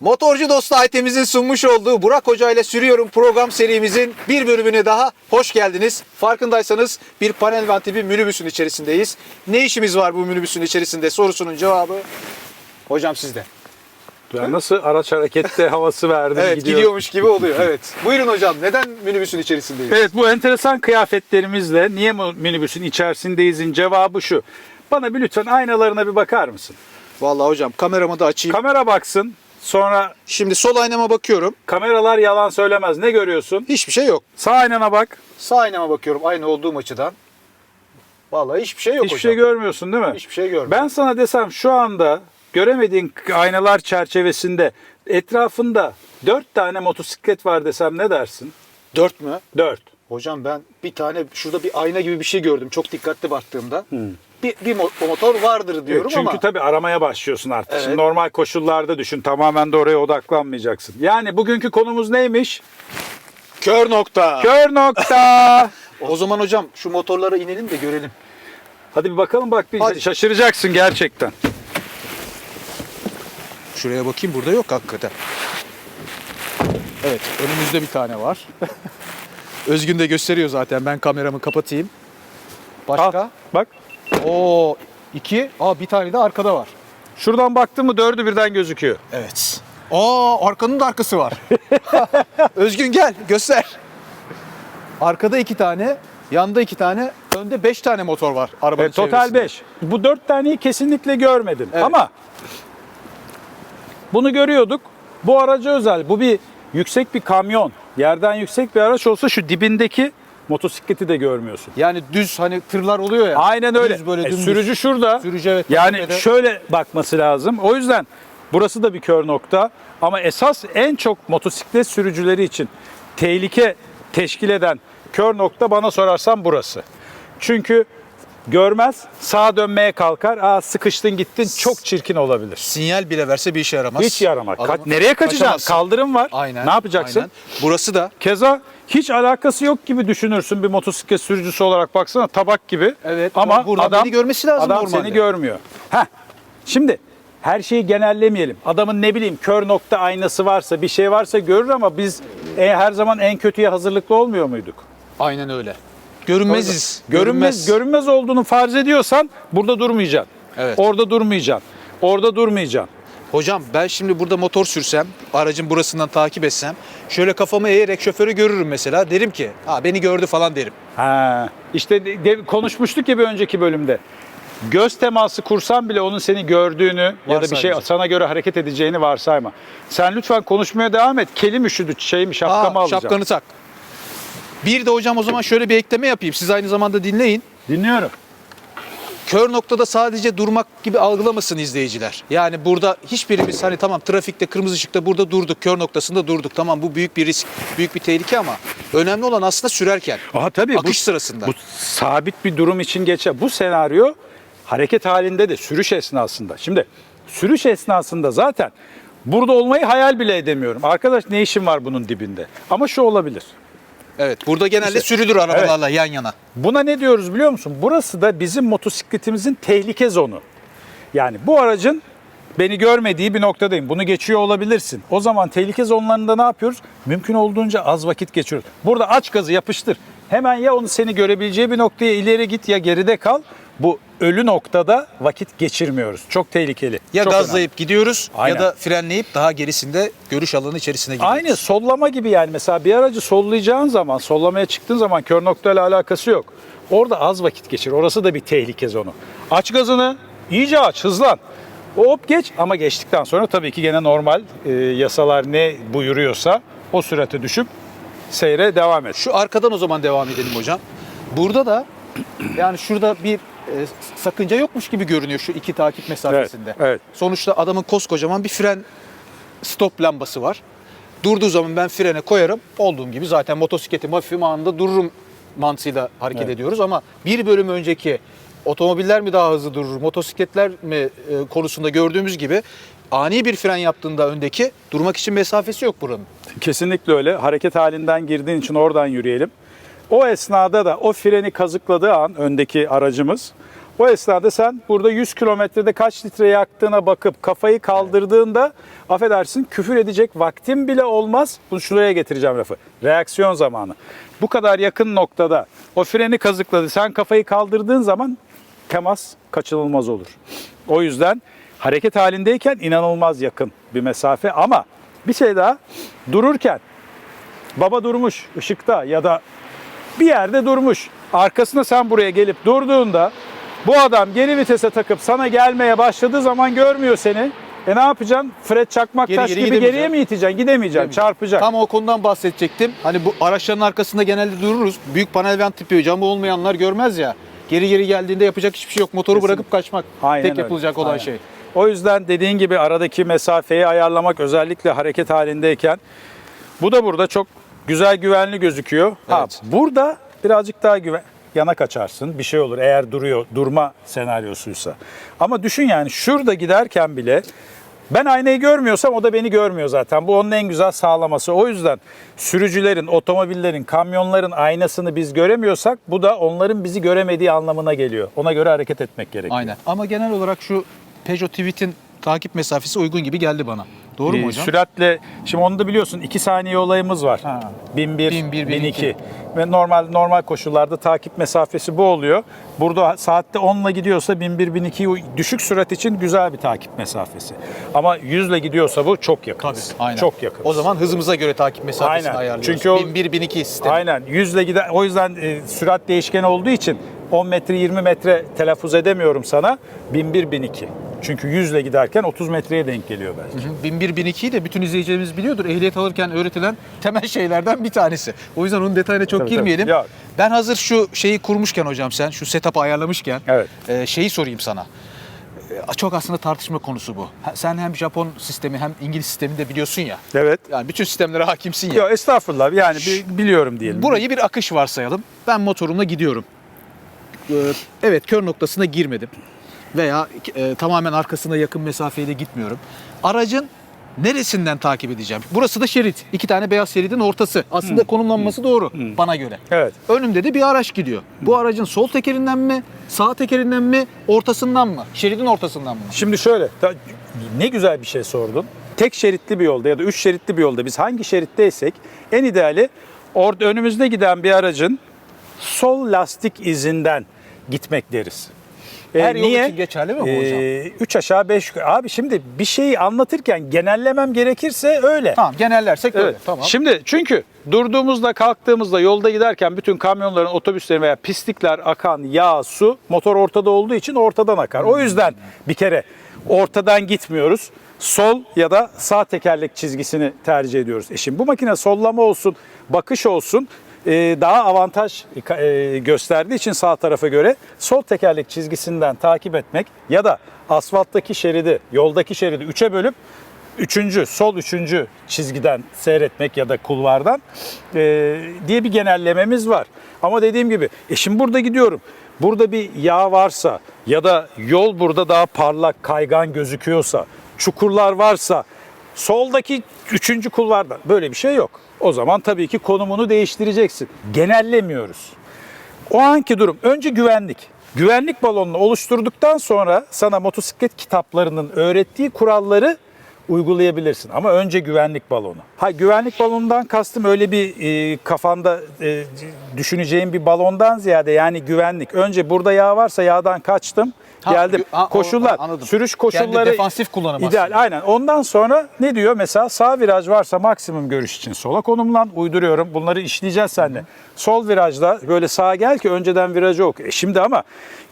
Motorcu Dostu Aytemizin sunmuş olduğu Burak Hoca ile Sürüyorum program serimizin bir bölümüne daha hoş geldiniz. Farkındaysanız bir panel van tipi minibüsün içerisindeyiz. Ne işimiz var bu minibüsün içerisinde sorusunun cevabı hocam sizde. Ben nasıl araç harekette havası verdim Evet gidiyor. gidiyormuş gibi oluyor. Evet. Buyurun hocam neden minibüsün içerisindeyiz? Evet bu enteresan kıyafetlerimizle niye minibüsün içerisindeyizin cevabı şu. Bana bir lütfen aynalarına bir bakar mısın? Vallahi hocam kameramı da açayım. Kamera baksın. Sonra Şimdi sol aynama bakıyorum. kameralar yalan söylemez. Ne görüyorsun? Hiçbir şey yok. Sağ aynana bak. Sağ aynama bakıyorum aynı olduğum açıdan. Vallahi hiçbir şey yok Hiçbir hocam. şey görmüyorsun değil mi? Hiçbir şey görmüyorum. Ben sana desem şu anda göremediğin aynalar çerçevesinde etrafında dört tane motosiklet var desem ne dersin? Dört mü? Dört. Hocam ben bir tane şurada bir ayna gibi bir şey gördüm çok dikkatli baktığımda. Bir, bir mo- motor vardır diyorum Çünkü ama tabii aramaya başlıyorsun artık. Evet. Şimdi normal koşullarda düşün. Tamamen de oraya odaklanmayacaksın. Yani bugünkü konumuz neymiş? kör nokta. Kör nokta. O zaman hocam şu motorlara inelim de görelim. Hadi bir bakalım bak bir Hadi. şaşıracaksın gerçekten. Şuraya bakayım burada yok hakikaten. Evet önümüzde bir tane var. Özgün de gösteriyor zaten ben kameramı kapatayım. Başka? Al, bak. Oo iki. Aa bir tane de arkada var. Şuradan baktın mı dördü birden gözüküyor. Evet. Aa arkanın da arkası var. Özgün gel göster. Arkada iki tane, yanda iki tane, önde beş tane motor var arabanın Evet, total çevresinde. 5. Bu dört taneyi kesinlikle görmedin. Evet. Ama bunu görüyorduk. Bu araca özel. Bu bir yüksek bir kamyon. Yerden yüksek bir araç olsa şu dibindeki motosikleti de görmüyorsun. Yani düz hani tırlar oluyor ya. Aynen öyle. Düz böyle E, dümdüz. sürücü şurada. Sürücü evet. Yani tepede. şöyle bakması lazım. O yüzden burası da bir kör nokta. Ama esas en çok motosiklet sürücüleri için tehlike teşkil eden kör nokta bana sorarsan burası. Çünkü görmez, sağa dönmeye kalkar. Aa sıkıştın gittin çok çirkin olabilir. sinyal bile verse bir işe yaramaz. Hiç yaramaz. Ka- nereye kaçacaksın? kaçamazsın. Kaldırım var. Aynen. Ne yapacaksın? aynen. Burası da Keza hiç alakası yok gibi düşünürsün bir motosiklet sürücüsü olarak baksana tabak gibi. Evet, Ama ama buradan adam beni görmesi lazım Adam normalde. seni görmüyor. Heh. Şimdi her şeyi genellemeyelim. Adamın ne bileyim kör nokta aynası varsa bir şey varsa görür ama biz e, her zaman en kötüye hazırlıklı olmuyor muyduk? aynen öyle. Görünmeziz. Görünmez görünmez olduğunu farz ediyorsan burada durmayacaksın. Evet. Orada durmayacaksın. Orada durmayacaksın. Hocam ben şimdi burada motor sürsem, aracın burasından takip etsem, şöyle kafamı eğerek şoförü görürüm mesela. Derim ki, ha beni gördü falan derim. Ha, işte de- de- konuşmuştuk ya bir önceki bölümde. Göz teması kursan bile onun seni gördüğünü ya da bir şey sana göre hareket edeceğini varsayma. Sen lütfen konuşmaya devam et. Kelim üşüdü, şeyimi şapkamı Aa, alacağım. şapkanı tak. Bir de hocam o zaman şöyle bir ekleme yapayım. Siz aynı zamanda dinleyin. Dinliyorum. Kör noktada sadece durmak gibi algılamasın izleyiciler. Yani burada hiçbirimiz hani tamam trafikte kırmızı ışıkta burada durduk. Kör noktasında durduk. Tamam bu büyük bir risk, büyük bir tehlike ama önemli olan aslında sürerken. Aha tabii Akış bu, sırasında. Bu sabit bir durum için geçer. Bu senaryo hareket halinde de sürüş esnasında. Şimdi sürüş esnasında zaten burada olmayı hayal bile edemiyorum. Arkadaş ne işin var bunun dibinde? Ama şu olabilir. Evet burada genelde sürülür arabalarla yan yana. Buna ne diyoruz biliyor musun? Burası da bizim motosikletimizin tehlike zonu. Yani bu aracın beni görmediği bir noktadayım. Bunu geçiyor olabilirsin. O zaman tehlike zonlarında ne yapıyoruz? Mümkün olduğunca az vakit geçiriyoruz. Burada aç gazı yapıştır. Hemen ya onu seni görebileceği bir noktaya ileri git ya geride kal. Bu ölü noktada vakit geçirmiyoruz. Çok tehlikeli. Ya Çok gazlayıp gidiyoruz Aynen. ya da frenleyip daha gerisinde görüş alanı içerisine önemli. giriyoruz. Aynı sollama gibi yani mesela bir aracı sollayacağın zaman, sollamaya çıktığın zaman kör noktayla alakası yok. Orada az vakit geçir. Orası da bir tehlike zonu. Aç gazını, iyice aç, hızlan. Hop geç ama geçtikten sonra tabii ki gene normal e, yasalar ne buyuruyorsa o sürate düşüp seyre devam et. Şu arkadan o zaman devam edelim hocam. Burada da yani şurada bir e, sakınca yokmuş gibi görünüyor şu iki takip mesafesinde. Evet, evet. Sonuçta adamın koskocaman bir fren stop lambası var. Durduğu zaman ben frene koyarım. Olduğum gibi zaten motosikletim hafifim anında dururum mantığıyla hareket Evet. ediyoruz ama bir bölüm önceki otomobiller mi daha hızlı durur, motosikletler mi e, konusunda gördüğümüz gibi ani bir fren yaptığında öndeki durmak için mesafesi yok buranın. Kesinlikle öyle. Hareket halinden girdiğin için oradan yürüyelim. O esnada da o freni kazıkladığı an öndeki aracımız O esnada sen burada 100 kilometrede kaç litre yaktığına bakıp kafayı kaldırdığında affedersin küfür edecek vaktin bile olmaz. Bunu şuraya getireceğim lafı. Reaksiyon zamanı. Bu kadar yakın noktada o freni kazıkladı. Sen kafayı kaldırdığın zaman temas kaçınılmaz olur. O yüzden hareket halindeyken inanılmaz yakın bir mesafe ama bir şey daha dururken baba durmuş ışıkta ya da bir yerde durmuş. Arkasına sen buraya gelip durduğunda bu adam geri vitese takıp sana gelmeye başladığı zaman görmüyor seni. E ne yapacaksın? Fred Çakmaktaş Geri geri gibi geriye mi iteceksin? Gidemeyeceksin. Çarpacak. Tam o konudan bahsedecektim. Hani bu araçların arkasında genelde dururuz. Büyük panel vent tipi camı olmayanlar görmez ya. Geri geri geldiğinde yapacak hiçbir şey yok. Motoru Kesin. bırakıp kaçmak. Aynen Tek öyle. yapılacak olan Aynen. şey. O yüzden dediğin gibi aradaki mesafeyi ayarlamak özellikle hareket halindeyken bu da burada çok güzel güvenli gözüküyor. Ha, Evet. burada birazcık daha güven yana kaçarsın. Bir şey olur eğer duruyor durma senaryosuysa. Ama düşün yani şurada giderken bile ben aynayı görmüyorsam o da beni görmüyor zaten. Bu onun en güzel sağlaması. O yüzden sürücülerin, otomobillerin, kamyonların aynasını biz göremiyorsak bu da onların bizi göremediği anlamına geliyor. Ona göre hareket etmek gerekiyor. Aynen. Ama genel olarak şu Peugeot Tweet'in takip mesafesi uygun gibi geldi bana. Doğru mu Ee, hocam? Süratle, şimdi onu da biliyorsun 2 saniye olayımız var. Ha. 1001, 1001, 1002. Ve normal normal koşullarda takip mesafesi bu oluyor. Burada saatte 10 ile gidiyorsa 1001, 1002 düşük sürat için güzel bir takip mesafesi. Ama 100 ile gidiyorsa bu çok yakın. Tabii. Aynen. Çok yakın. O zaman hızımıza göre takip mesafesini Aynen. ayarlıyoruz. Çünkü o- 1001 1002 sistemi. Aynen 100 ile gider. O yüzden e, sürat değişkeni olduğu için 10 metre 20 metre telaffuz edemiyorum sana. 1001 1002. Çünkü 100 ile giderken 30 metreye denk geliyor belki. 1001 1002'yi de bütün izleyicilerimiz biliyordur. Ehliyet alırken öğretilen temel şeylerden bir tanesi. O yüzden onun detayına çok Tabii, girmeyelim. tabii. Ya- Ben hazır şu şeyi kurmuşken hocam sen şu setup'ı ayarlamışken Evet. e, şeyi sorayım sana. E, Çok aslında tartışma konusu bu. Ha- Sen hem Japon sistemi hem İngiliz sistemini de biliyorsun ya. Evet. Yani bütün sistemlere hakimsin ya. Yok estağfurullah yani bir, biliyorum diyelim. Burayı bir akış varsayalım. Ben motorumla gidiyorum. Ee, Evet kör noktasına girmedim. Veya e, tamamen arkasına yakın mesafeye de gitmiyorum. Aracın neresinden takip edeceğim? Burası da şerit. İki tane beyaz şeridin ortası. Aslında konumlanması doğru bana göre. Evet. Önümde de bir araç gidiyor. Bu aracın sol tekerinden mi, sağ tekerinden mi, ortasından mı? Şeridin ortasından mı? Şimdi şöyle, ne güzel bir şey sordun. Tek şeritli bir yolda ya da üç şeritli bir yolda biz hangi şeritteysek en ideali orada önümüzde giden bir aracın sol lastik izinden gitmek deriz. Her yol için geçerli mi bu hocam? Ee, üç aşağı beş yukarı. Abi şimdi bir şeyi anlatırken genellemem gerekirse öyle. Tamam genellersek öyle. Evet. Tamam. Şimdi çünkü durduğumuzda kalktığımızda yolda giderken bütün kamyonların, otobüslerin veya pislikler akan yağ, su motor ortada olduğu için ortadan akar. O yüzden bir kere ortadan gitmiyoruz. Sol ya da sağ tekerlek çizgisini tercih ediyoruz. E şimdi bu makine sollama olsun, bakış olsun e, daha avantaj e, gösterdiği için sağ tarafa göre sol tekerlek çizgisinden takip etmek ya da asfalttaki şeridi, yoldaki şeridi üçe bölüp üçüncü, sol üçüncü çizgiden seyretmek ya da kulvardan e, diye bir genellememiz var. Ama dediğim gibi, e şimdi burada gidiyorum. Burada bir yağ varsa ya da yol burada daha parlak, kaygan gözüküyorsa, çukurlar varsa, soldaki üçüncü kulvarda böyle bir şey yok. O zaman tabii ki konumunu değiştireceksin. Genellemiyoruz. O anki durum önce güvenlik. Güvenlik balonunu oluşturduktan sonra sana motosiklet kitaplarının öğrettiği kuralları uygulayabilirsin. Ama önce güvenlik balonu. Ha güvenlik balonundan kastım öyle bir e, kafanda e, düşüneceğin bir balondan ziyade yani güvenlik. Önce burada yağ varsa yağdan kaçtım. Ha, geldim. ha, Koşullar, anladım. sürüş Kendi koşulları defansif kullanım ideal. aslında. Aynen. Ondan sonra ne diyor? Mesela sağ viraj varsa maksimum görüş için sola konumlan. Uyduruyorum. Bunları işleyeceğiz seninle. Sol virajda böyle sağa gel ki önceden virajı oku. E şimdi ama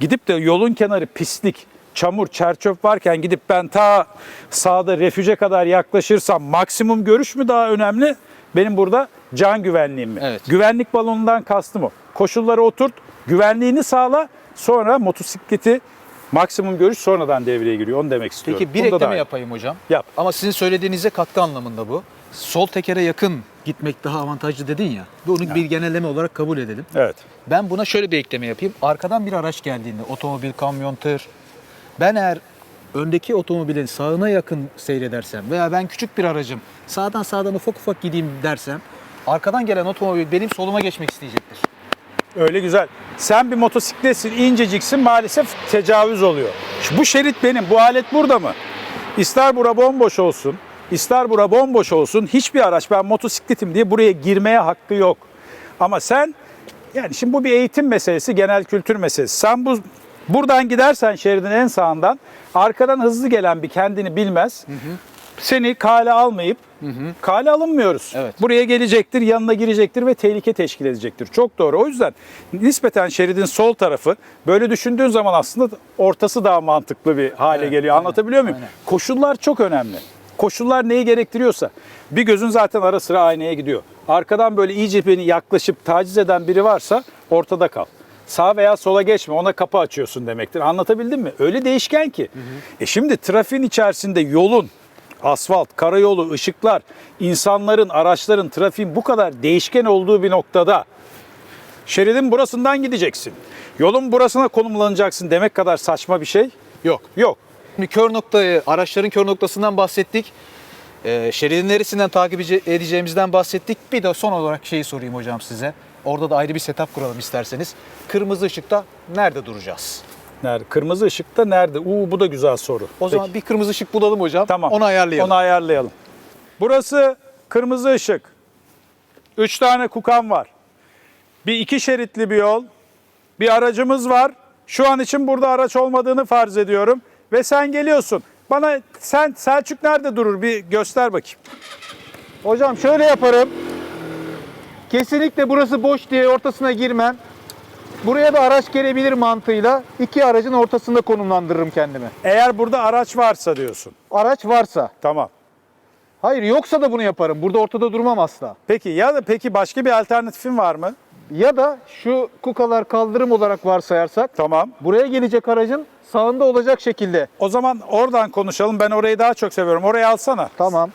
gidip de yolun kenarı pislik, çamur, çerçöp varken gidip ben ta sağda refüje kadar yaklaşırsam maksimum görüş mü daha önemli? Benim burada can güvenliğim mi? Evet. Güvenlik balonundan kastım o. Koşulları oturt, güvenliğini sağla, sonra motosikleti maksimum görüş sonradan devreye giriyor. Onu demek istiyorum. Peki bir Bunda da ekleme yapayım hocam. Yap. Ama sizin söylediğinize katkı anlamında bu. Sol tekere yakın gitmek daha avantajlı dedin ya. Bunu bir genelleme olarak kabul edelim. Evet. Ben buna şöyle bir ekleme yapayım. Arkadan bir araç geldiğinde otomobil, kamyon, tır. Ben eğer öndeki otomobilin sağına yakın seyredersem veya ben küçük bir aracım sağdan sağdan ufak ufak gideyim dersem arkadan gelen otomobil benim soluma geçmek isteyecektir. Öyle güzel. Sen bir motosikletsin, inceciksin maalesef tecavüz oluyor. Şu- Bu şerit benim, bu alet burada mı? İster bura bomboş olsun, ister bura bomboş olsun. Hiçbir araç ben motosikletim diye buraya girmeye hakkı yok. Ama sen, yani şimdi bu bir eğitim meselesi, genel kültür meselesi. Sen bu buradan gidersen şeridin en sağından, arkadan hızlı gelen bir kendini bilmez. Seni kale almayıp, kale alınmıyoruz. Evet. Buraya gelecektir, yanına girecektir ve tehlike teşkil edecektir. Çok doğru. O yüzden nispeten şeridin sol tarafı böyle düşündüğün zaman aslında ortası daha mantıklı bir hale Evet, geliyor. aynen, Anlatabiliyor muyum? aynen. Koşullar çok önemli. Koşullar neyi gerektiriyorsa. Bir gözün zaten ara sıra aynaya gidiyor. Arkadan böyle iyice beni yaklaşıp taciz eden biri varsa ortada kal. Sağ veya sola geçme ona kapı açıyorsun demektir. Anlatabildim mi? Öyle değişken ki. E şimdi trafiğin içerisinde yolun, asfalt, karayolu, ışıklar, insanların, araçların, trafiğin bu kadar değişken olduğu bir noktada şeridin burasından gideceksin. Yolun burasına konumlanacaksın demek kadar saçma bir şey Yok. yok. Şimdi kör noktayı, araçların kör noktasından bahsettik. Ee, şeridin neresinden takip ece- edeceğimizden bahsettik. Bir de son olarak şeyi sorayım hocam size. Orada da ayrı bir setup kuralım isterseniz. Kırmızı ışıkta nerede duracağız? Nerede? Kırmızı ışıkta nerede? Uuu bu da güzel soru. O zaman Peki. bir kırmızı ışık bulalım hocam. Tamam. Onu ayarlayalım. Onu ayarlayalım. Burası kırmızı ışık. Üç tane kukan var. Bir iki şeritli bir yol. Bir aracımız var. Şu an için burada araç olmadığını farz ediyorum. Ve sen geliyorsun. Bana sen Selçuk nerede durur bir göster bakayım. Hocam şöyle yaparım. Kesinlikle burası boş diye ortasına girmem. Buraya da araç gelebilir mantığıyla iki aracın ortasında konumlandırırım kendimi. Eğer burada araç varsa diyorsun. Araç varsa. Tamam. Hayır yoksa da bunu yaparım. Burada ortada durmam asla. Peki ya da peki başka bir alternatifin var mı? Ya da şu kukalar kaldırım olarak varsayarsak Tamam. buraya gelecek aracın sağında olacak şekilde. O zaman oradan konuşalım. Ben orayı daha çok seviyorum. Orayı alsana. Tamam.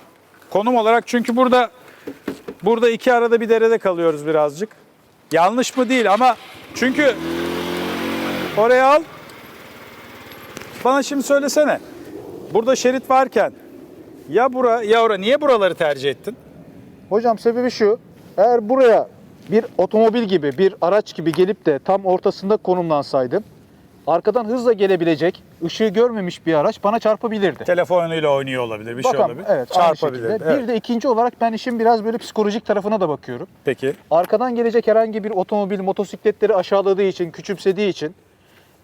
Konum olarak çünkü burada burada iki arada bir derede kalıyoruz birazcık. Yanlış mı değil ama çünkü oraya al. Bana şimdi söylesene. Burada şerit varken ya bura ya ora niye buraları tercih ettin? Hocam sebebi şu. Eğer buraya bir otomobil gibi, bir araç gibi gelip de tam ortasında konumlansaydım arkadan hızla gelebilecek, ışığı görmemiş bir araç bana çarpabilirdi. Telefonuyla oynuyor olabilir, bir şey Bakalım, olabilir. evet, Çarpabilir. Evet. Bir de ikinci olarak ben işin biraz böyle psikolojik tarafına da bakıyorum. Peki. Arkadan gelecek herhangi bir otomobil motosikletleri aşağıladığı için, küçümsediği için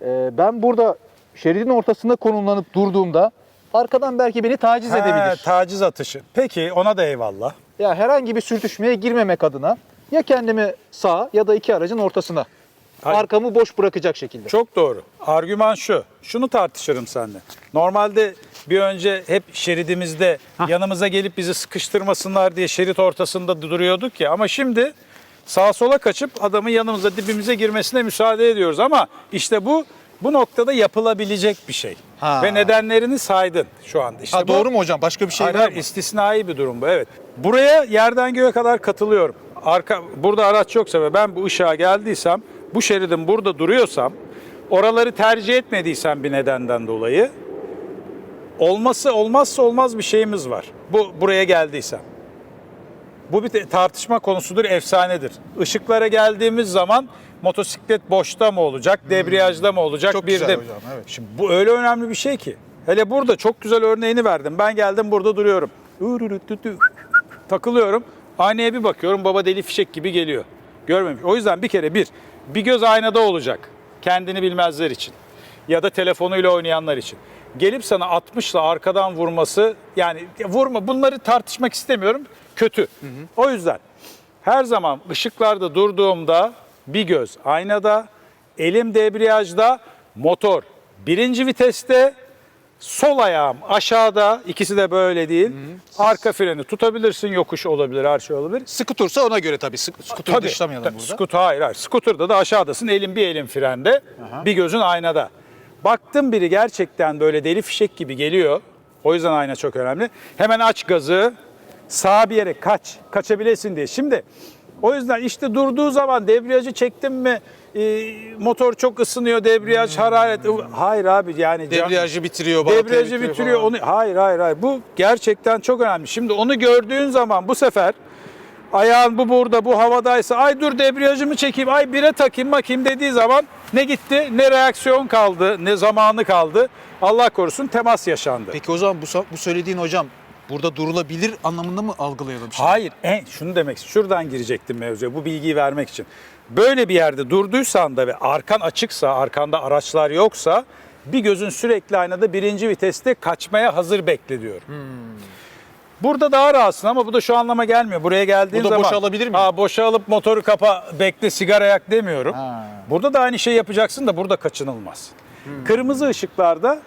e, ben burada şeridin ortasında konumlanıp durduğumda arkadan belki beni taciz Ha, edebilir. taciz atışı. Peki ona da eyvallah. ya herhangi bir sürtüşmeye girmemek adına ya kendimi sağa ya da iki aracın ortasına Hayır. arkamı boş bırakacak şekilde. Çok doğru. Argüman şu. Şunu tartışırım seninle. Normalde bir önce hep şeridimizde yanımıza gelip bizi sıkıştırmasınlar diye şerit ortasında duruyorduk ya. Ama şimdi sağa sola kaçıp adamın yanımıza dibimize girmesine müsaade ediyoruz. Ama işte bu bu noktada yapılabilecek bir şey. Ha. Ve nedenlerini saydın şu anda. İşte ha, bu- doğru mu hocam? Başka bir şey Hayır, var mı? istisnai bir durum bu. Evet. Buraya yerden göğe kadar katılıyorum. Arka burada araç yoksa ve ben bu ışığa geldiysem, bu şeridin burada duruyorsam, oraları tercih etmediysem bir nedenden dolayı olması olmazsa olmaz bir şeyimiz var. Bu buraya geldiysem. Bu bir tartışma konusudur, efsanedir. Işıklara geldiğimiz zaman motosiklet boşta mı olacak, debriyajda mı olacak, Çok bir güzel de. hocam, evet. Şimdi bu öyle önemli bir şey ki. Hele burada çok güzel örneğini verdim. Ben geldim burada duruyorum. Takılıyorum. Aynaya bir bakıyorum baba deli fişek gibi geliyor. Görmemiş. O yüzden bir kere bir, bir göz aynada olacak. Kendini bilmezler için. Ya da telefonuyla oynayanlar için. Gelip sana 60'la arkadan vurması yani vurma bunları tartışmak istemiyorum. Kötü. O yüzden her zaman ışıklarda durduğumda bir göz aynada, elim debriyajda, motor birinci viteste, sol ayağım aşağıda, ikisi de böyle değil. Arka freni tutabilirsin, yokuş olabilir, her şey olabilir. Skutursa ona göre tabii. Sk- Skuturu Tabii. dışlamayalım Tabii, burada. Skuter, hayır hayır. Skuter'da da aşağıdasın. Elin bir elin frende. Bir gözün aynada. Baktım biri gerçekten böyle deli fişek gibi geliyor. O yüzden ayna çok önemli. Hemen aç gazı. Sağa bir yere kaç. Kaçabilesin diye. Şimdi o yüzden işte durduğu zaman debriyajı çektim mi e, motor çok ısınıyor debriyaj hararet. Hayır abi yani. can- Debriyajı bitiriyor, balatayı Debriyajı bitiriyor. falan. Onu hayır hayır hayır. Bu gerçekten çok önemli. Şimdi onu gördüğün zaman bu sefer ayağın bu burada bu havadaysa ay dur debriyajımı çekeyim ay bire takayım makayım dediği zaman ne gitti ne reaksiyon kaldı ne zamanı kaldı. Allah korusun temas yaşandı. Peki o zaman bu, bu söylediğin hocam burada durulabilir anlamında mı algılayalım şimdi? Hayır, en, şunu demek şuradan girecektim mevzuya bu bilgiyi vermek için. Böyle bir yerde durduysan da ve arkan açıksa, arkanda araçlar yoksa bir gözün sürekli aynada birinci viteste kaçmaya hazır bekle diyor. Burada daha rahatsın ama bu da şu anlama gelmiyor. Buraya geldiğin Burada zaman... boşalabilir miyim? Ha, boşalıp motoru kapa, bekle sigara yak demiyorum. Ha. Burada da aynı şeyi yapacaksın da burada kaçınılmaz. Kırmızı ışıklarda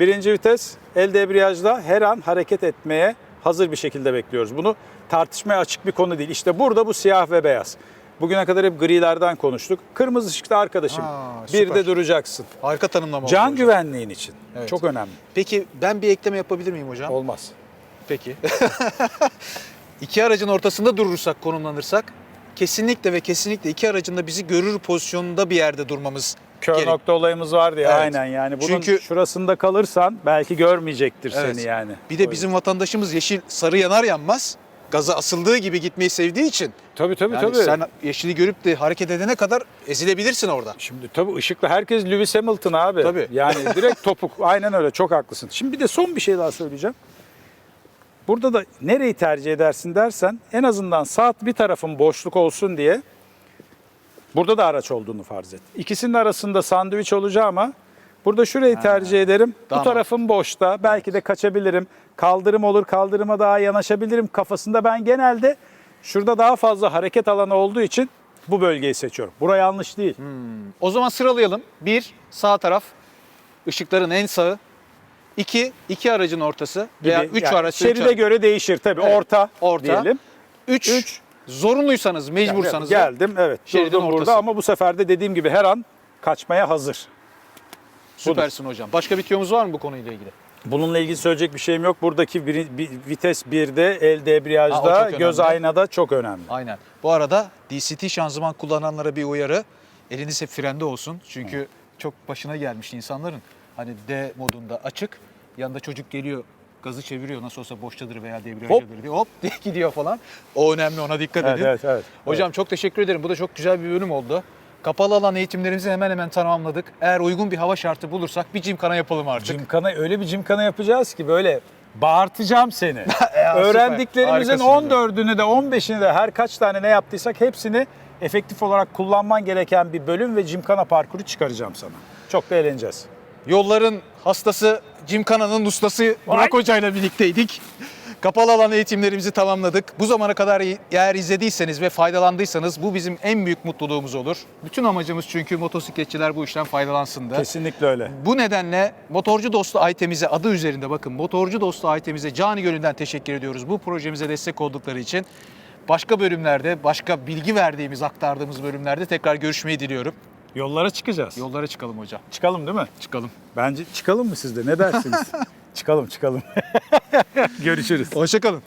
birinci vites el debriyajda her an hareket etmeye hazır bir şekilde bekliyoruz. Bunu tartışmaya açık bir konu değil. İşte burada bu siyah ve beyaz. Bugüne kadar hep grilerden konuştuk. Kırmızı ışıkta arkadaşım. Aa, bir süper. de duracaksın. Harika tanımlama oldu Can hocam. güvenliğin için. Evet. Çok önemli. Peki ben bir ekleme yapabilir miyim hocam? Olmaz. Peki. iki aracın ortasında durursak, konumlanırsak kesinlikle ve kesinlikle iki aracın da bizi görür pozisyonunda bir yerde durmamız Kör gerek. nokta olayımız var diye Evet. aynen yani. Bunun Çünkü- şurasında kalırsan belki görmeyecektir Evet. seni yani. Bir de bizim vatandaşımız yeşil sarı yanar yanmaz gaza asıldığı gibi gitmeyi sevdiği için Tabii tabii yani tabii. sen yeşili görüp de hareket edene kadar ezilebilirsin orada. Şimdi tabii ışıkla herkes Lewis Hamilton abi. Tabii. Yani direkt topuk. Aynen öyle çok haklısın. Şimdi bir de son bir şey daha söyleyeceğim. Burada da nereyi tercih edersin dersen en azından saat bir tarafın boşluk olsun diye burada da araç olduğunu farz et. İkisinin arasında sandviç olacağı ama burada şurayı tercih ederim. Tamam. Bu tarafım boşta. Belki de kaçabilirim. Kaldırım olur kaldırıma daha yanaşabilirim kafasında. Ben genelde şurada daha fazla hareket alanı olduğu için bu bölgeyi seçiyorum. Bura yanlış değil. O zaman sıralayalım. Bir, sağ taraf ışıkların en sağı. İki, iki aracın ortası veya gibi. üç Yani araç. Şeride göre değişir tabii. Evet, Orta, orta. diyelim. Üç, Üç. Zorunluysanız, mecbursanız. da- Geldim evet. Şeridin Durdum ortası. burada ama bu sefer de dediğim gibi her an kaçmaya hazır. Süpersin hocam. Başka bir tüyomuz var mı bu konuyla ilgili? Bununla ilgili söyleyecek bir şeyim yok. Buradaki bir, bir- vites 1'de el Ha, debriyajda, çok göz aynada çok önemli. Aynen. Bu arada DCT şanzıman kullananlara bir uyarı. Eliniz hep frende olsun. Çünkü çok başına gelmiş insanların. Hani D modunda açık. Yanında çocuk geliyor gazı çeviriyor nasıl olsa boştadır veya debriyajdadır diye hop diye gidiyor falan. O önemli ona dikkat Evet, edin. evet, evet. Hocam çok teşekkür ederim. Bu da çok güzel bir bölüm oldu. Kapalı alan eğitimlerimizi hemen hemen tamamladık. Eğer uygun bir hava şartı bulursak bir cimkana yapalım artık. Cimkana öyle bir cimkana yapacağız ki böyle bağırtacağım seni. süper. Öğrendiklerimizin Harikasın hocam. 14'ünü de 15'ini de her kaç tane ne yaptıysak hepsini efektif olarak kullanman gereken bir bölüm ve cimkana parkuru çıkaracağım sana. Çok da eğleneceğiz. Yolların hastası Cimkana'nın ustası Burak Hoca ile birlikteydik. Kapalı alan eğitimlerimizi tamamladık. Bu zamana kadar eğer izlediyseniz ve faydalandıysanız bu bizim en büyük mutluluğumuz olur. Bütün amacımız çünkü motosikletçiler bu işten faydalansın da. Kesinlikle öyle. Bu nedenle Motorcu Dostu Aytemize adı üzerinde bakın Motorcu Dostu Aytemize cani gönülden teşekkür ediyoruz. Bu projemize destek oldukları için başka bölümlerde, başka bilgi verdiğimiz, aktardığımız bölümlerde tekrar görüşmeyi diliyorum. Yollara çıkacağız. Yollara çıkalım hocam. Çıkalım değil mi? Çıkalım. Bence çıkalım mı siz de? Ne dersiniz? çıkalım çıkalım. Görüşürüz. Hoşçakalın.